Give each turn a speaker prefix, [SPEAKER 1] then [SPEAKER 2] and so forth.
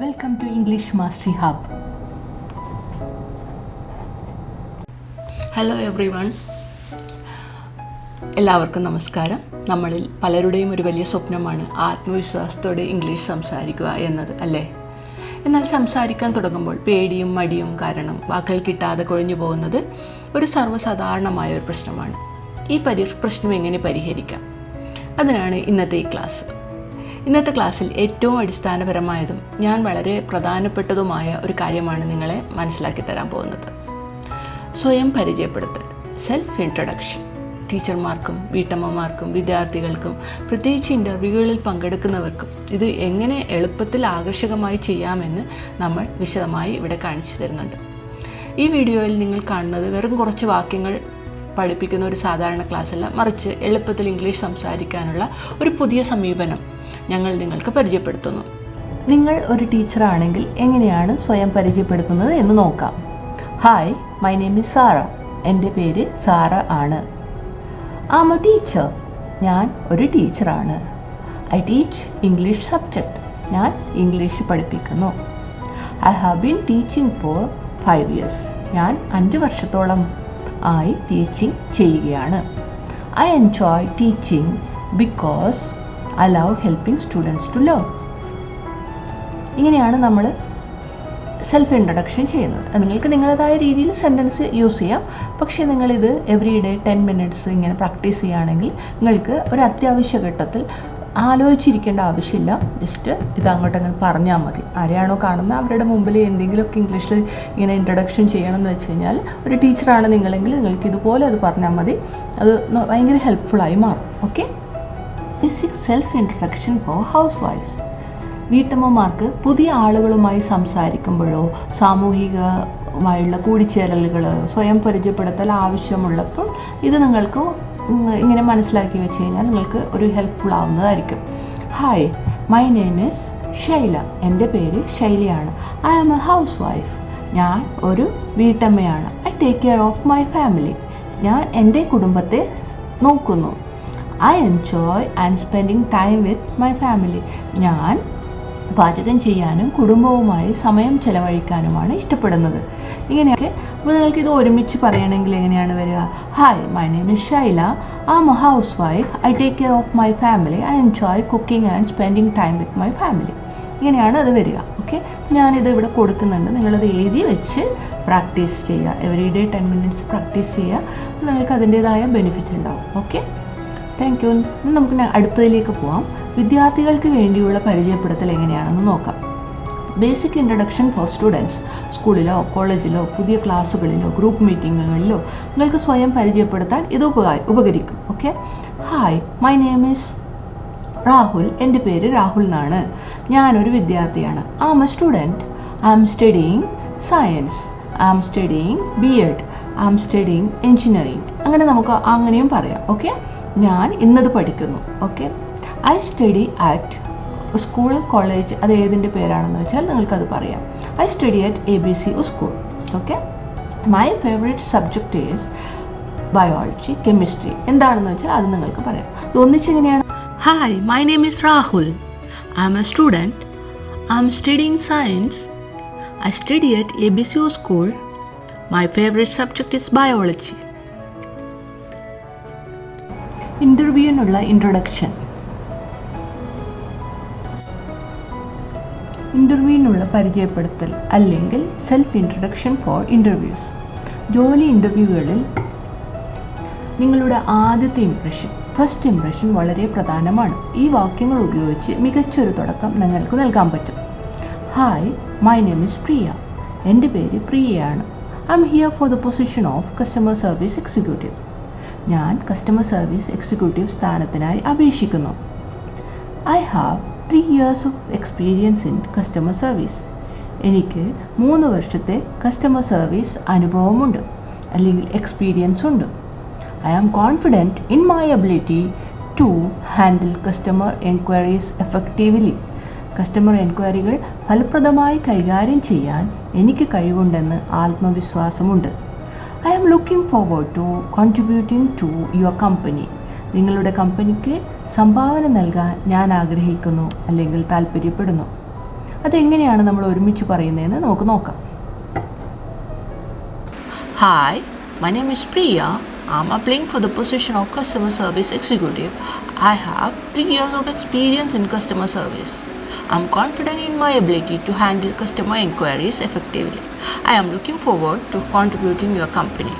[SPEAKER 1] Welcome to English mastery hub
[SPEAKER 2] hello everyone എല്ലാവർക്കും നമസ്കാരം. നമ്മളിൽ പലരുടെയും ഒരു വലിയ സ്വപ്നമാണ് ആത്മവിശ്വാസത്തോടെ ഇംഗ്ലീഷ് സംസാരിക്കുക എന്നത് അല്ലേ? എന്നാൽ സംസാരിക്കാൻ തുടങ്ങുമ്പോൾ പേടിയും മടിയും കാരണം വാക്കുകൾ കിട്ടാതെ കൊഴിഞ്ഞു പോകുന്നത് ഒരു സർവസാധാരണമായ ഒരു പ്രശ്നമാണ്. ഈ പരി പ്രശ്നം എങ്ങനെ പരിഹരിക്കാം? അതിനാണ് ഇന്നത്തെ ഈ ക്ലാസ്. ഇന്നത്തെ ക്ലാസ്സിൽ ഏറ്റവും അടിസ്ഥാനപരമായതും ഞാൻ വളരെ പ്രധാനപ്പെട്ടതുമായ ഒരു കാര്യമാണ് നിങ്ങളെ മനസ്സിലാക്കി തരാൻ പോകുന്നത്. സ്വയം പരിചയപ്പെടുത്തൽ സെൽഫ് ഇൻട്രഡക്ഷൻ ടീച്ചർമാർക്കും വീട്ടമ്മമാർക്കും വിദ്യാർത്ഥികൾക്കും പ്രത്യേകിച്ച് ഇന്റർവ്യൂകളിൽ പങ്കെടുക്കുന്നവർക്കും ഇത് എങ്ങനെ എളുപ്പത്തിൽ ആകർഷകമായി ചെയ്യാമെന്ന് നമ്മൾ വിശദമായി ഇവിടെ കാണിച്ചു തരുന്നുണ്ട്. ഈ വീഡിയോയിൽ നിങ്ങൾ കാണുന്നത് വെറും കുറച്ച് വാക്യങ്ങൾ പഠിപ്പിക്കുന്ന ഒരു സാധാരണ ക്ലാസ്സല്ല മറിച്ച് എളുപ്പത്തിൽ ഇംഗ്ലീഷ് സംസാരിക്കാനുള്ള ഒരു പുതിയ സമീപനം ഞങ്ങൾ നിങ്ങൾക്ക് പരിചയപ്പെടുത്തുന്നു.
[SPEAKER 1] നിങ്ങൾ ഒരു ടീച്ചറാണെങ്കിൽ എങ്ങനെയാണ് സ്വയം പരിചയപ്പെടുത്തുന്നത് എന്ന് നോക്കാം. Hi my name is Sara എന്റെ പേര് സാറ ആണ്. ആം എ ടീച്ചർ ഞാൻ ഒരു ടീച്ചറാണ് ഐ ടീച്ച് ഇംഗ്ലീഷ് സബ്ജക്റ്റ് ഞാൻ ഇംഗ്ലീഷ് പഠിപ്പിക്കുന്നു. I have been teaching four five years ഞാൻ അഞ്ച് വർഷത്തോളം ആയി ടീച്ചിങ് ചെയ്യുകയാണ്. I enjoy teaching because I love helping students to learn ഇങ്ങനെയാണ് നമ്മൾ സെൽഫ് ഇൻട്രഡക്ഷൻ ചെയ്യുന്നത്. നിങ്ങൾക്ക് നിങ്ങളുടേതായ രീതിയിൽ സെന്റൻസ് യൂസ് ചെയ്യാം. പക്ഷേ നിങ്ങളിത് എവറി ഡേ ടെൻ മിനിറ്റ്സ് ഇങ്ങനെ പ്രാക്ടീസ് ചെയ്യുകയാണെങ്കിൽ നിങ്ങൾക്ക് ഒരു അത്യാവശ്യ ഘട്ടത്തിൽ ആലോചിച്ചിരിക്കേണ്ട ആവശ്യമില്ല. ജസ്റ്റ് ഇത് അങ്ങോട്ട് അങ്ങനെ പറഞ്ഞാൽ മതി. ആരെയാണോ കാണുന്നത് അവരുടെ മുമ്പിൽ എന്തെങ്കിലുമൊക്കെ ഇംഗ്ലീഷിൽ ഇങ്ങനെ ഇൻട്രഡക്ഷൻ ചെയ്യണം എന്ന് വെച്ച് കഴിഞ്ഞാൽ ഒരു ടീച്ചറാണ് നിങ്ങളെങ്കിൽ നിങ്ങൾക്ക് ഇതുപോലെ അത് പറഞ്ഞാൽ മതി. അത് ഭയങ്കര ഹെൽപ്ഫുള്ളായി മാറും. Okay basic self introduction for house വൈഫ്സ് വീട്ടമ്മമാർക്ക് പുതിയ ആളുകളുമായി സംസാരിക്കുമ്പോഴോ സാമൂഹികമായുള്ള കൂടിച്ചേരലുകൾ സ്വയം പരിചയപ്പെടുത്തൽ ആവശ്യമുള്ളപ്പോൾ ഇത് നിങ്ങൾക്ക് ഇങ്ങനെ മനസ്സിലാക്കി വെച്ച് കഴിഞ്ഞാൽ നിങ്ങൾക്ക് ഒരു helpful ആവുന്നതായിരിക്കും. Hi my name is Shaila എന്റെ പേര് ശൈലിയാണ്. I am a housewife ഞാൻ ഒരു വീട്ടമ്മയാണ്. I take care of my family ഞാൻ എന്റെ കുടുംബത്തെ നോക്കുന്നു. I enjoy and spending time with my family ഞാൻ പാചകം ചെയ്യാനും കുടുംബവുമായി സമയം ചെലവഴിക്കാനുമാണ് ഇഷ്ടപ്പെടുന്നത്. ഇങ്ങനെയൊക്കെ അപ്പോൾ നിങ്ങൾക്ക് ഇത് ഒരുമിച്ച് പറയണമെങ്കിൽ എങ്ങനെയാണ് വരിക? Hi my name is Shaila I am housewife I take care of my family I enjoy cooking and spending time with my family ഇങ്ങനെയാണ് അത് വരിക ഓക്കെ ഞാനിത് ഇവിടെ കൊടുക്കുന്നുണ്ട്. നിങ്ങളത് എഴുതി വെച്ച് പ്രാക്ടീസ് ചെയ്യുക. Every day ten minutes practice ചെയ്യുക. നിങ്ങൾക്ക് അതിന്റേതായ ബെനിഫിറ്റ് ഉണ്ടാവും ഓക്കെ താങ്ക് യു നമുക്ക് അടുത്തതിലേക്ക് പോവാം. വിദ്യാർത്ഥികൾക്ക് വേണ്ടിയുള്ള പരിചയപ്പെടുത്തൽ എങ്ങനെയാണെന്ന് നോക്കാം. ബേസിക് ഇൻട്രഡക്ഷൻ ഫോർ സ്റ്റുഡൻസ് സ്കൂളിലോ കോളേജിലോ പുതിയ ക്ലാസ്സുകളിലോ ഗ്രൂപ്പ് മീറ്റിങ്ങുകളിലോ നിങ്ങൾക്ക് സ്വയം പരിചയപ്പെടുത്താൻ ഇത് ഉപകാ ഉപകരിക്കും. Okay hi my name is Rahul എന്റെ പേര് രാഹുൽ എന്നാണ്. ഞാനൊരു വിദ്യാർത്ഥിയാണ്. I am a student I am studying science I am studying B Ed I am studying engineering അങ്ങനെ നമുക്ക് അങ്ങനെയും പറയാം. ഓക്കെ ഞാൻ ഇന്നത് പഠിക്കുന്നു. Okay I study at school college അത് ഏതിന്റെ പേരാണെന്ന് വെച്ചാൽ നിങ്ങൾക്കത് പറയാം. I study at A B C school okay my favourite subject is biology chemistry എന്താണെന്ന് വെച്ചാൽ അത് നിങ്ങൾക്ക് പറയാം. ഇത് ഒന്നിച്ചെങ്ങനെയാണ്
[SPEAKER 2] hi my name is Rahul I am a student I am studying science I study at A B C O school my favourite subject is biology
[SPEAKER 1] ഇന്റർവ്യൂവിനുള്ള introduction ഇന്റർവ്യൂവിനുള്ള പരിചയപ്പെടുത്തൽ അല്ലെങ്കിൽ self introduction four interviews ജോലി ഇന്റർവ്യൂകളിൽ നിങ്ങളുടെ ആദ്യത്തെ impression first impression വളരെ പ്രധാനമാണ്. ഈ വാക്യങ്ങൾ ഉപയോഗിച്ച് മികച്ചൊരു തുടക്കം നിങ്ങൾക്ക് നൽകാൻ പറ്റും. Hi my name is Priya എന്റെ പേര് പ്രിയയാണ്. I am here for the position of customer service executive ഞാൻ കസ്റ്റമർ സർവീസ് എക്സിക്യൂട്ടീവ് സ്ഥാനത്തിനായി അപേക്ഷിക്കുന്നു. I have three years of experience in customer service എനിക്ക് മൂന്ന് വർഷത്തെ കസ്റ്റമർ സർവീസ് അനുഭവമുണ്ട്. അല്ലെങ്കിൽ എക്സ്പീരിയൻസ് ഉണ്ട്. I am confident in my ability to handle customer enquiries effectively customer എൻക്വയറികൾ ഫലപ്രദമായി കൈകാര്യം ചെയ്യാൻ എനിക്ക് കഴിവുണ്ടെന്ന് ആത്മവിശ്വാസമുണ്ട്. I am looking forward to contributing to your company നിങ്ങളുടെ കമ്പനിക്ക് സംഭാവന നൽകാൻ ഞാൻ ആഗ്രഹിക്കുന്നു അല്ലെങ്കിൽ താല്പര്യപ്പെടുന്നു അതെങ്ങനെയാണ് നമ്മൾ ഒരുമിച്ച് പറയുന്നതെന്ന് നമുക്ക് നോക്കാം
[SPEAKER 2] Hi, my name is Priya. I'm applying for the position of customer service executive. I have three years of experience in customer service. I'm confident in my ability to handle customer inquiries effectively. I am looking forward to contributing your company.